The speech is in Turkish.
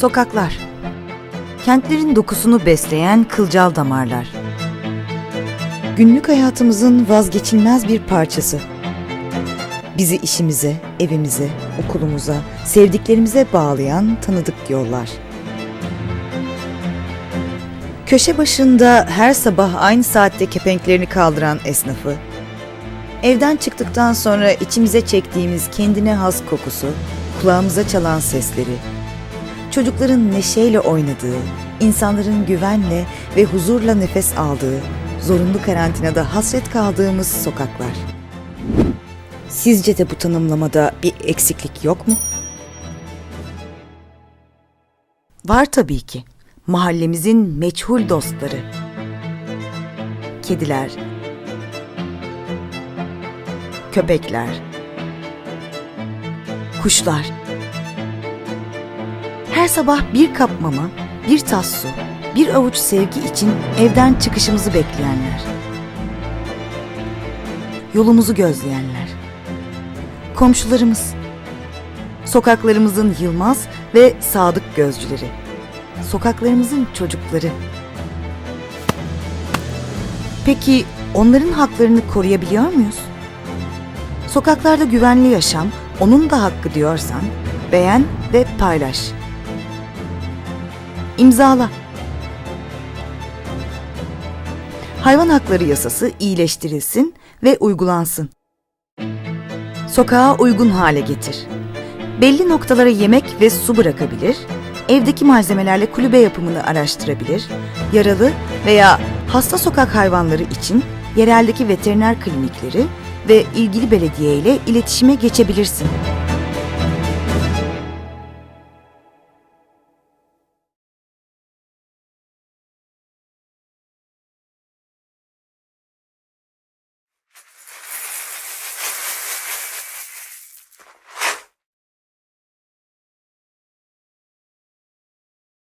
Sokaklar. Kentlerin dokusunu besleyen kılcal damarlar. Günlük hayatımızın vazgeçilmez bir parçası. Bizi işimize, evimize, okulumuza, sevdiklerimize bağlayan tanıdık yollar. Köşe başında her sabah aynı saatte kepenklerini kaldıran esnafı, evden çıktıktan sonra içimize çektiğimiz kendine has kokusu, kulağımıza çalan sesleri, çocukların neşeyle oynadığı, insanların güvenle ve huzurla nefes aldığı, zorunlu karantinada hasret kaldığımız sokaklar. Sizce de bu tanımlamada bir eksiklik yok mu? Var tabii ki. Mahallemizin meçhul dostları. Kediler, köpekler, kuşlar. Her sabah bir kap mama, bir tas su, bir avuç sevgi için evden çıkışımızı bekleyenler. Yolumuzu gözleyenler. Komşularımız. Sokaklarımızın yılmaz ve sadık gözcüleri. Sokaklarımızın çocukları. Peki onların haklarını koruyabiliyor muyuz? Sokaklarda güvenli yaşam onun da hakkı diyorsan beğen ve paylaş. İmzala. Hayvan hakları yasası iyileştirilsin ve uygulansın. Sokağa uygun hale getir. Belli noktalara yemek ve su bırakabilir, evdeki malzemelerle kulübe yapımını araştırabilir, yaralı veya hasta sokak hayvanları için yereldeki veteriner klinikleri ve ilgili belediye ile iletişime geçebilirsin.